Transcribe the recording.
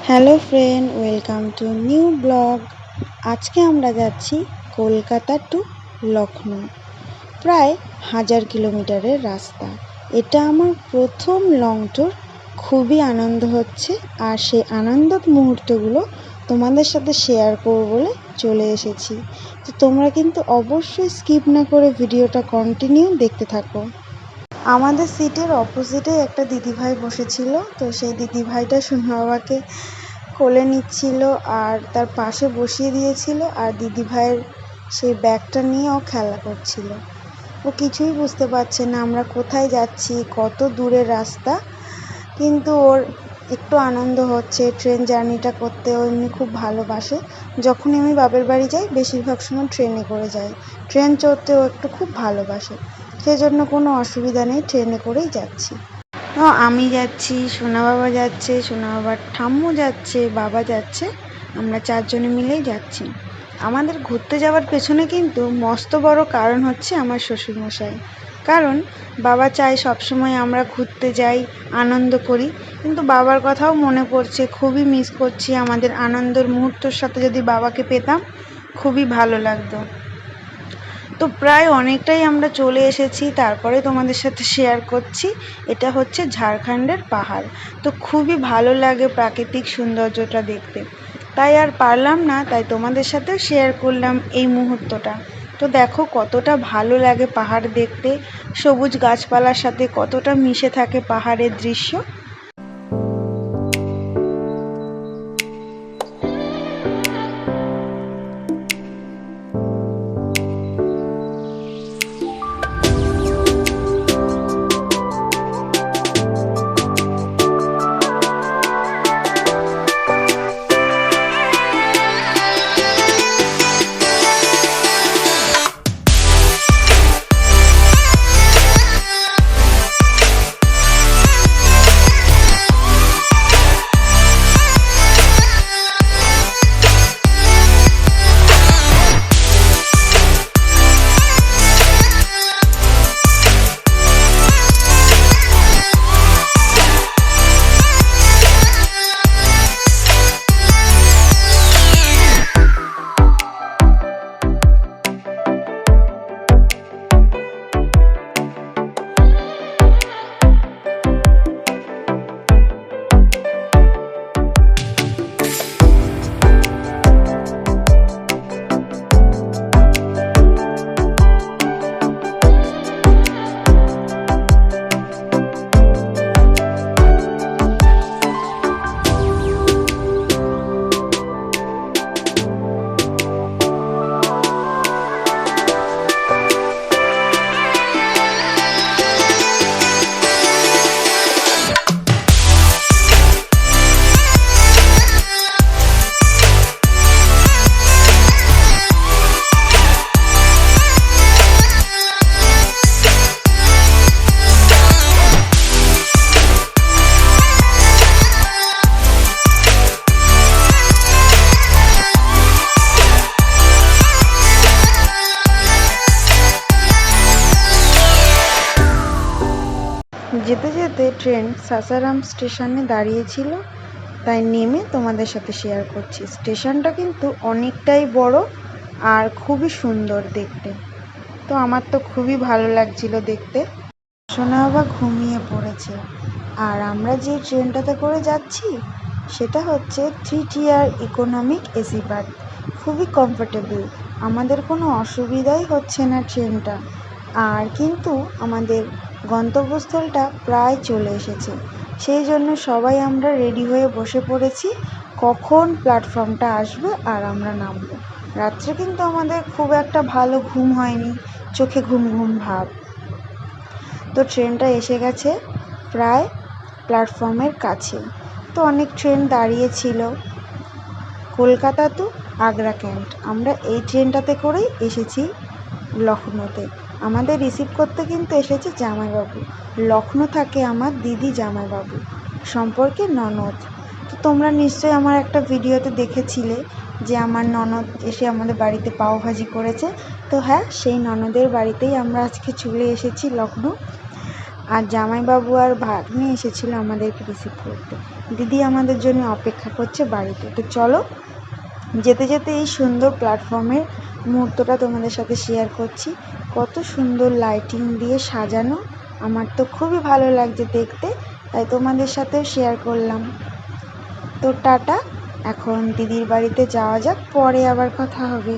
Hello friend, welcome to new blog. আজকে আমরা যাচ্ছি কলকাতা টু লখনৌ প্রায় হাজার কিলোমিটারের রাস্তা। এটা আমার প্রথম লং ট্যুর খুবই আনন্দ হচ্ছে আর সেই আনন্দের মুহূর্তগুলো তোমাদের সাথে শেয়ার করব বলে চলে এসেছি। তো তোমরা কিন্তু অবশ্যই স্কিপ না করে ভিডিওটা কন্টিনিউ দেখতে থাকো। আমাদের সিটের অপোজিটে একটা দিদিভাই বসেছিল, তো সেই দিদিভাইটা সোনা বাবাকে কোলে নিচ্ছিল আর তার পাশে বসিয়ে দিয়েছিল আর দিদিভাইয়ের সেই ব্যাগটা নিয়ে ও খেলা করছিল। ও কিছুই বুঝতে পারছে না আমরা কোথায় যাচ্ছি, কত দূরের রাস্তা, কিন্তু ওর একটু আনন্দ হচ্ছে, ট্রেন জার্নিটা করতে ও এমনি খুব ভালোবাসে। যখনই আমি বাপের বাড়ি যাই, বেশিরভাগ সময় ট্রেনে করে যাই ট্রেন চড়তে ও একটু খুব ভালোবাসে। সেজন্য কোনো অসুবিধা নেই, ট্রেনে করেই যাচ্ছি। আমি যাচ্ছি, সোনা বাবা যাচ্ছে, সোনা বাবার ঠাম্মু যাচ্ছে, বাবা যাচ্ছে, আমরা চারজনে মিলেই যাচ্ছি। আমাদের ঘুরতে যাওয়ার পেছনে কিন্তু মস্ত বড় কারণ হচ্ছে আমার শ্বশুরমশাই। কারণ বাবা চায় সবসময় আমরা ঘুরতে যাই, আনন্দ করি। কিন্তু বাবার কথাও মনে পড়ছে, খুবই মিস করছি আমাদের আনন্দের মুহূর্তর সাথে যদি বাবাকে পেতাম, খুবই ভালো লাগতো। তো প্রায় অনেকটাই আমরা চলে এসেছি, তারপরে তোমাদের সাথে শেয়ার করছি। এটা হচ্ছে ঝাড়খণ্ডের পাহাড়। তো খুবই ভালো লাগে প্রাকৃতিক সৌন্দর্যটা দেখতে। তাই আর পারলাম না, তাই তোমাদের সাথে শেয়ার করলাম এই মুহূর্তটা। তো দেখো কতটা ভালো লাগে পাহাড় দেখতে। সবুজ গাছপালার সাথে কতটা মিশে থাকে পাহাড়ের দৃশ্য। যেতে ট্রেন সাসারাম স্টেশনে দাঁড়িয়েছিল, তাই নেমে তোমাদের সাথে শেয়ার করছি। স্টেশনটা কিন্তু অনেকটাই বড় আর খুবই সুন্দর দেখতে। তো আমার তো খুবই ভালো লাগছিল দেখতে। সোনা বাবা ঘুমিয়ে পড়েছে। আর আমরা যে ট্রেনটাতে করে যাচ্ছি, সেটা হচ্ছে three tier economic AC berth খুবই কমফোর্টেবল আমাদের কোনো অসুবিধাই হচ্ছে না ট্রেনটা আর কিন্তু আমাদের গন্তব্যস্থলটা প্রায় চলে এসেছে। সেই জন্য সবাই আমরা রেডি হয়ে বসে পড়েছি, কখন প্ল্যাটফর্মটা আসবে আর আমরা নামবো। রাত্রে কিন্তু আমাদের খুব একটা ভালো ঘুম হয়নি, চোখে ঘুম ঘুম ভাব। তো ট্রেনটা এসে গেছে প্রায় প্ল্যাটফর্মের কাছে। তো অনেক ট্রেন দাঁড়িয়ে ছিল। কলকাতা টু আগ্রা ক্যান্ট আমরা এই ট্রেনটাতে করেই এসেছি লখনৌতে আমাদের রিসিভ করতে কিন্তু এসেছে জামাইবাবু। লখনৌ থাকে আমার দিদি জামাইবাবু। সম্পর্কে ননদ। তো তোমরা নিশ্চয়ই আমার একটা ভিডিওতে দেখেছিলে যে আমার ননদ এসে আমাদের বাড়িতে পাওভাজি করেছে। তো হ্যাঁ সেই ননদের বাড়িতেই আমরা আজকে চলে এসেছি লখনৌ আর জামাইবাবু আর ভাগ্নি এসেছিল আমাদেরকে রিসিভ করতে। দিদি আমাদের জন্য অপেক্ষা করছে বাড়িতে। তো চলো যেতে যেতে এই সুন্দর প্ল্যাটফর্মের মুহূর্তটা তোমাদের সাথে শেয়ার করছি। কত সুন্দর লাইটিং দিয়ে সাজানো। আমার তো খুবই ভালো লাগছে দেখতে, তাই তোমাদের সাথেও শেয়ার করলাম। তো টাটা, এখন দিদির বাড়িতে যাওয়া যাক, পরে আবার কথা হবে।